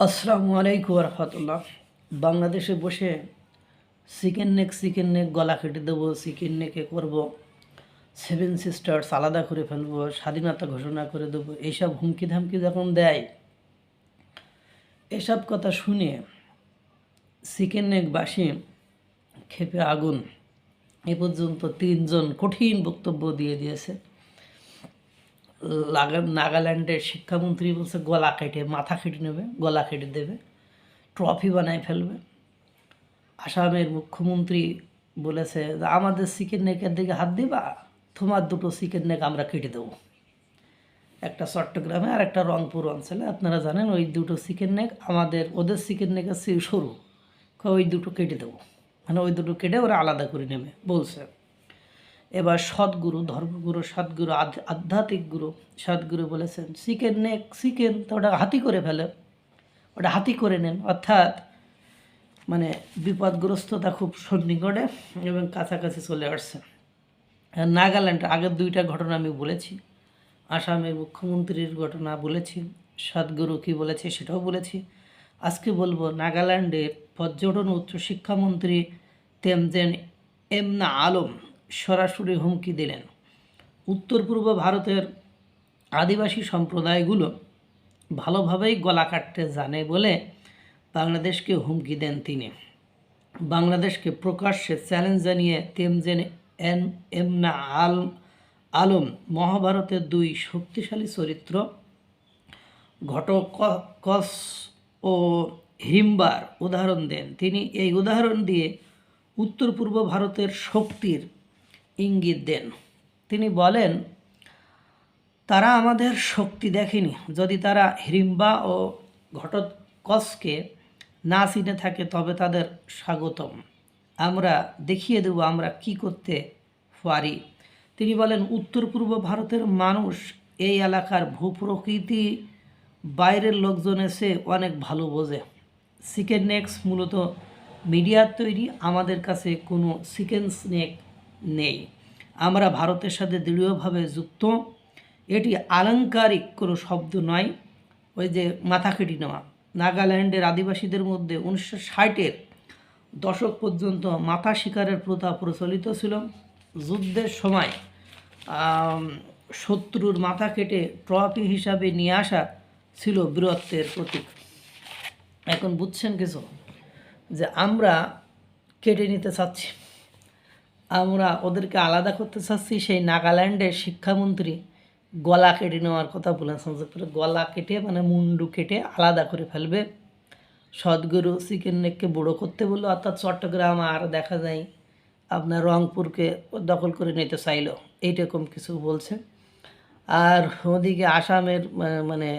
আসসালামু আলাইকুম রহমতুল্লাহ বাংলাদেশে বসে চিকেন নেক চিকেন নেক, গলা কেটে দেবো, চিকেন নেকে করব, সেভেন সিস্টার্স আলাদা করে ফেলব, স্বাধীনতা ঘোষণা করে দেবো এইসব হুমকি ধামকি যখন দেয়, এসব কথা শুনে চিকেন নেক বাসি খেপে আগুন। এ পর্যন্ত তিনজন কঠিন বক্তব্য দিয়ে দিয়েছে। নাগাল্যান্ডের শিক্ষামন্ত্রী বলছে, গলা কেটে, মাথা কেটে নেবে, গলা কেটে দেবে, ট্রফি বানায় ফেলবে। আসামের মুখ্যমন্ত্রী বলেছে, আমাদের চিকেন নেকের দিকে হাত দিবা, তোমার দুটো চিকেন নেক আমরা কেটে দেবো। একটা চট্টগ্রামে আর একটা রংপুর অঞ্চলে। আপনারা জানেন, ওই দুটো চিকেন নেক আমাদের, ওদের চিকেন নেকের সরু। ওই দুটো কেটে দেবো। মানে ওই দুটো কেটে ওরা আলাদা করে নেবে, বলছে। এবার সদ্গুরু, ধর্মগুরু, সদ্গুরু, আধ- আধ্যাত্মিক গুরু, সদ্গুরু বলেছেন চিকেন নেক চিকেন তো ওটা হাতি করে ফেলে। ওটা হাতি করে নেন। অর্থাৎ মানে বিপদগ্রস্ততা খুব সন্নিকটে এবং কাছাকাছি চলে আসছে। আর নাগাল্যান্ড, আগের দুইটা ঘটনা আমি বলেছি। আসামের মুখ্যমন্ত্রীর ঘটনা বলেছি। সদ্গুরু কী বলেছে সেটাও বলেছি। আজকে বলব, নাগাল্যান্ডের পর্যটন উচ্চ শিক্ষামন্ত্রী তেমজেন এমনা আলম সরাসরি হুমকি দিলেন। উত্তর পূর্ব ভারতের আদিবাসী সম্প্রদায়গুলো ভালোভাবেই গলা কাটতে জানে বলে বাংলাদেশকে হুমকি দেন তিনি। বাংলাদেশকে প্রকাশ্যে চ্যালেঞ্জ জানিয়ে তেমজেন এন এমনা আল আলম মহাভারতের দুই শক্তিশালী চরিত্র ঘটকস ও হিমবার উদাহরণ দেন। তিনি এই উদাহরণ দিয়ে উত্তর পূর্ব ভারতের শক্তির ইঙ্গিত দেন। তিনি বলেন, তারা আমাদের শক্তি দেখেনি। যদি তারা হিড়িম্বা ও ঘটোৎকচকে না চিনে থাকে, তবে তাদের স্বাগতম। আমরা দেখিয়ে দেব আমরা কি করতে পারি। তিনি বলেন উত্তর পূর্ব ভারতের মানুষ এই এলাকার ভূপ্রকৃতি বাইরের লোকজন এসে অনেক ভালো বোঝে। চিকেন নেক্স মূলত মিডিয়ার তৈরি। আমাদের কাছে কোনো চিকেন স্নেক নেই। আমরা ভারতের সাথে দৃঢ়ভাবে যুক্ত। এটি আলংকারিক কোনো শব্দ নয়। ওই যে মাথা কেটে নেওয়া। নাগাল্যান্ডের আদিবাসীদের মধ্যে উনিশশো ষাটের দশক পর্যন্ত মাথা শিকারের প্রথা প্রচলিত ছিল। যুদ্ধের সময় শত্রুর মাথা কেটে ট্রফি হিসাবে নিয়ে আসা ছিল বীরত্বের প্রতীক। এখন বুঝছেন কিছু? যে আমরা কেটে নিতে চাচ্ছি। আমরা ওদেরকে আলাদা করতে চাচ্ছি, সেই নাগাল্যান্ডের শিক্ষামন্ত্রী গলা কেটে নেওয়ার কথা বলেছেন যে গলা কেটে মানে মুন্ডু কেটে আলাদা করে ফেলবে। সদ্গুরু চিকেন নেককে বড়ো করতে বলল, অর্থাৎ চট্টগ্রাম আর দেখা যায় আপনার রংপুরকে দখল করে নিতে চাইলো, এইরকম কিছু বলছে। আর ওদিকে আসামের মানে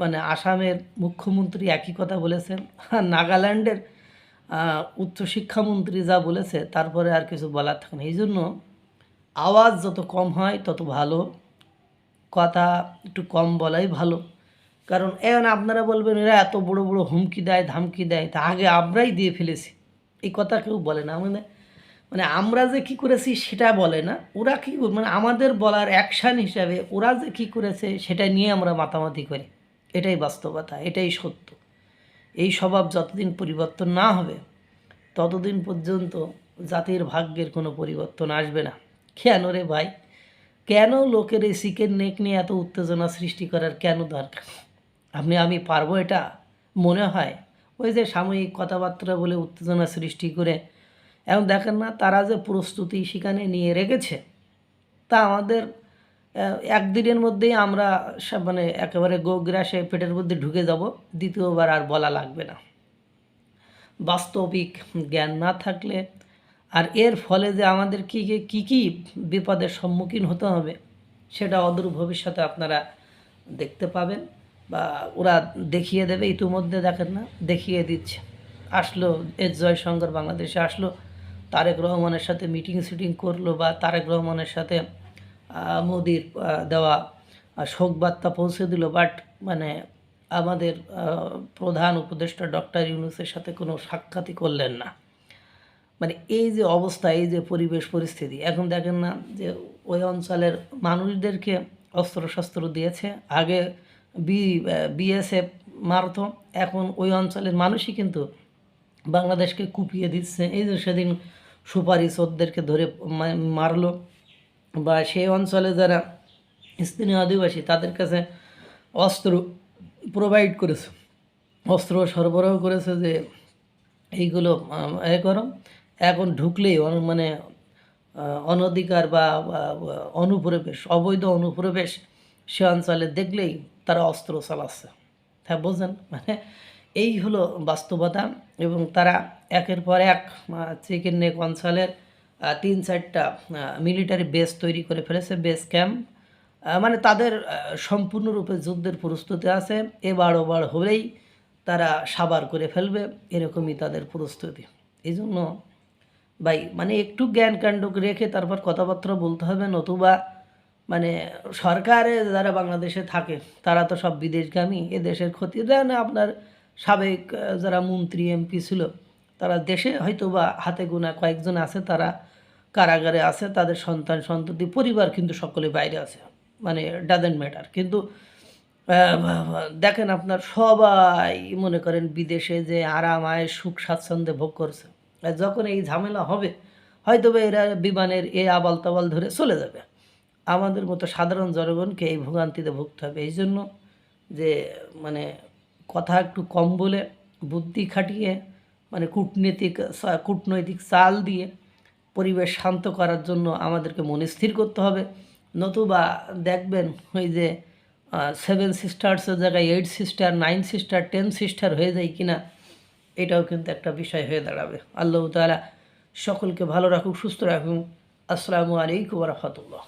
মানে আসামের মুখ্যমন্ত্রী একই কথা বলেছেন। নাগাল্যান্ডের উচ্চশিক্ষামন্ত্রী যা বলেছে, তারপরে আর কিছু বলার থাকে না। এই জন্য আওয়াজ যত কম হয়, তত ভালো। কথা একটু কম বলাই ভালো। কারণ এখন আপনারা বলবেন, এরা এত বড় বড় হুমকি দেয়, ধামকি দেয়, তা আগে আমরাই দিয়ে ফেলেছি। এই কথা কেউ বলে না। মানে মানে আমরা যে কি করেছি সেটা বলে না। ওরা কি মানে আমাদের বলার অ্যাকশান হিসাবে ওরা যে কি করেছে সেটা নিয়ে আমরা মাতামাতি করি। এটাই বাস্তবতা, এটাই সত্য। এই স্বভাব যতদিন পরিবর্তন না হবে, ততদিন পর্যন্ত জাতির ভাগ্যের কোনো পরিবর্তন আসবে না। কেন রে ভাই? কেন লোকের এই চিকেন নেক নিয়ে এত উত্তেজনা সৃষ্টি করার কেন দরকার? আপনি, আমি পারব এটা? মনে হয় ওই যে সাময়িক কথাবার্তা বলে উত্তেজনা সৃষ্টি করে এবং দেখেন না তারা যে প্রস্তুতি সেখানে নিয়ে রেখেছে, তা আমাদের একদিনের মধ্যেই আমরা মানে একেবারে গোগ্রাসে পেটের মধ্যে ঢুকে যাব। দ্বিতীয়বার আর বলা লাগবে না। বাস্তবিক জ্ঞান না থাকলে আর এর ফলে যে আমাদের কী কী কী বিপদের সম্মুখীন হতে হবে, সেটা অদূর ভবিষ্যতে আপনারা দেখতে পাবেন বা ওরা দেখিয়ে দেবে। ইতিমধ্যে দেখেন না, দেখিয়ে দিচ্ছে। আসলো এস জয়শঙ্কর বাংলাদেশে আসলো, তারেক রহমানের সাথে মিটিং সিটিং করল বা তারেক রহমানের সাথে মোদির দেওয়া শোকবার্তা পৌঁছে দিল বাট মানে আমাদের প্রধান উপদেষ্টা ডক্টর ইউনুসের সাথে কোনো সাক্ষাৎই করলেন না। মানে এই যে অবস্থা, এই যে পরিবেশ পরিস্থিতি, এখন দেখেন না যে ওই অঞ্চলের মানুষদেরকে অস্ত্র শস্ত্র দিয়েছে, আগে বি, বিএসএফ মারতো, এখন ওই অঞ্চলের মানুষই কিন্তু বাংলাদেশকে কুপিয়ে দিচ্ছে। এই যে সেদিন সুপারি চোরদেরকে ধরে মারলো। বা সেই অঞ্চলে যারা স্থানীয় আদিবাসী, তাদের কাছে অস্ত্র প্রোভাইড করেছে। অস্ত্র সরবরাহ করেছে যে এইগুলো এ করো, এখন ঢুকলেই মানে অনধিকার বা অনুপ্রবেশ, অবৈধ অনুপ্রবেশ সে অঞ্চলে দেখলেই তারা অস্ত্র চালাচ্ছে। হ্যাঁ বোঝেন মানে এই হলো বাস্তবতা এবং তারা একের পর এক চিকেন নেক অঞ্চলের তিন চারটা মিলিটারি বেস তৈরি করে ফেলেছে বেস ক্যাম্প মানে তাদের সম্পূর্ণরূপে যুদ্ধের প্রস্তুতি আছে। এবার ওবার হলেই তারা সাবার করে ফেলবে, এরকমই তাদের প্রস্তুতি। এই জন্য ভাই মানে একটু জ্ঞান কাণ্ড রেখে তারপর কথাবার্তা বলতে হবে, নতুবা মানে সরকারে যারা বাংলাদেশে থাকে, তারা তো সব বিদেশগামী, এ দেশের ক্ষতি। দেয় না আপনার সাবেক যারা মন্ত্রী, এমপি ছিল, তারা দেশে হয়তো বা হাতে গোনা কয়েকজন আছে, তারা কারাগারে আছে, তাদের সন্তান, সন্ততি, পরিবার কিন্তু সকলে বাইরে আছে মানে ডাজেন্ট ম্যাটার কিন্তু দেখেন আপনার সবাই মনে করেন বিদেশে যে আরাম আয় সুখ, স্বাচ্ছন্দ্যে ভোগ করছে। যখন এই ঝামেলা হবে হয়তো বা এরা বিমানের এ আবাল তাবাল ধরে চলে যাবে। আমাদের মতো সাধারণ জনগণকে এই ভোগান্তিতে ভুগতে হবে। এই জন্য যে মানে কথা একটু কম বলে, বুদ্ধি খাটিয়ে মানে কূটনীতিক কূটনৈতিক চাল দিয়ে পরিবেশ শান্ত করার জন্য আমাদেরকে মনে স্থির করতে হবে। নতুবা দেখবেন ওই যে সেভেন সিস্টার্সের জায়গায় eight sister nine sister ten sister হয়ে যায় কিনা, এটাও কিন্তু একটা বিষয় হয়ে দাঁড়াবে। আল্লাহ তালা সকলকে ভালো রাখুক, সুস্থ রাখুক। আসসালামু আলাইকুম রহমতুল্লাহ।